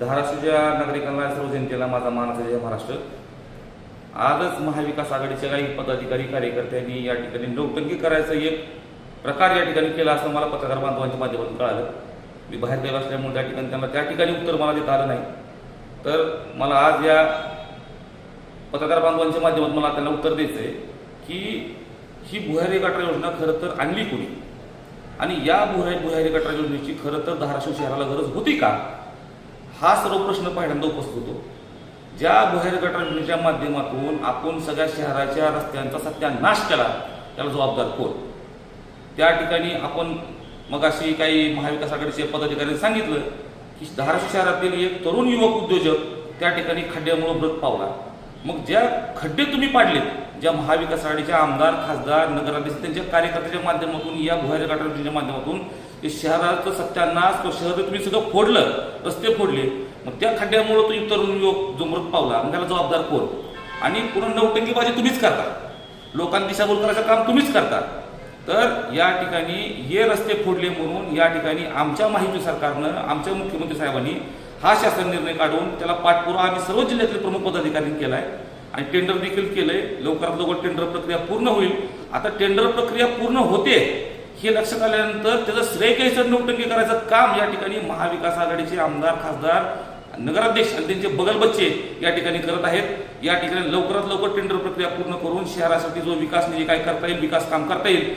धाराशिवच्या नागरिकांना सर्व जनतेला माझा मानाचा जय महाराष्ट्र. आजच महाविकास आघाडीच्या काही पदाधिकारी कार्यकर्त्यांनी या ठिकाणी नौटंकी करायचा एक प्रकार या ठिकाणी केला असं मला पत्रकार बांधवांच्या माध्यमातून कळालं. मी बाहेर गेलो असल्यामुळे त्या ठिकाणी त्यांना त्या ठिकाणी उत्तर मला देता आलं नाही. तर मला आज या पत्रकार बांधवांच्या माध्यमातून मला त्यांना उत्तर द्यायचं आहे की ही भुयारी गटार योजना खरं तर आणली कोणी? आणि या भुयारी भुयारी गटार योजनेची खरं तर धाराशिव शहराला गरज होती का? हा सर्व प्रश्न पहिल्यांदा उपस्थित होतो. ज्या भुयारी गटाच्या माध्यमातून आपण सगळ्या शहराच्या रस्त्यांचा सत्यानाश केला त्याला जबाबदार कोण? त्या ठिकाणी आपण मगाशी काही महाविकास आघाडीचे पदाधिकाऱ्यांनी सांगितलं की धाराशिव शहरातील एक तरुण युवक उद्योजक त्या ठिकाणी खड्ड्यामुळे मृत पावला. मग ज्या खड्डे तुम्ही पाडलेत ज्या महाविकास आघाडीच्या आमदार खासदार नगराध्यक्ष त्यांच्या कार्यकर्त्याच्या माध्यमातून या भुयारी गटाच्या माध्यमातून ते शहराचं सत्यानाश तो शहर तुम्ही सगळं फोडलं रस्ते फोडले मग त्या खड्ड्यामुळे तुम्ही तरुण युवक जो मृत पावला मग त्याला जबाबदार कोण? आणि पूर्ण नौटंकीबाजी तुम्हीच करता. लोकांना दिशाभूल करायचं काम तुम्हीच करता. तर या ठिकाणी हे रस्ते फोडले म्हणून या ठिकाणी आमच्या माहिती सरकारनं आमच्या मुख्यमंत्री साहेबांनी हा शासन निर्णय काढून त्याला पाठपुरावा आम्ही सर्व जिल्ह्यातील प्रमुख पदाधिकाऱ्यांनी आहे आणि टेंडर देखील केलंय. लवकरात लवकर टेंडर प्रक्रिया पूर्ण होईल. आता टेंडर प्रक्रिया पूर्ण होते हे लक्षात आल्यानंतर त्याचं श्रेय घ्यायचं नोटंकी करायचं काम या ठिकाणी महाविकास आघाडीचे आमदार खासदार नगराध्यक्ष आणि त्यांचे बगल बच्चे या ठिकाणी करत आहेत. या ठिकाणी लवकरात लवकर टेंडर प्रक्रिया पूर्ण करून शहरासाठी जो विकास निधी काय करता येईल विकास काम करता येईल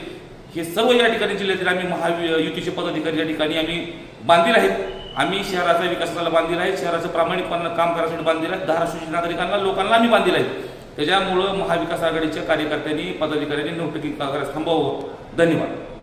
हे सर्व या ठिकाणी जिल्ह्यातील आम्ही महायुतीचे पदाधिकारी या ठिकाणी आम्ही बांधील आहेत. आम्ही शहराचा विकासाला बांधील आहे. शहराचं प्रामाणिकपणा काम करण्यासाठी बांधील आहे. धाराशिवच्या नागरिकांना लोकांना आम्ही बांधील आहेत त्याच्यामुळं महाविकास आघाडीच्या कार्यकर्त्यांनी पदाधिकाऱ्यांनी नोटकी करायला थांबवावं. धन्यवाद.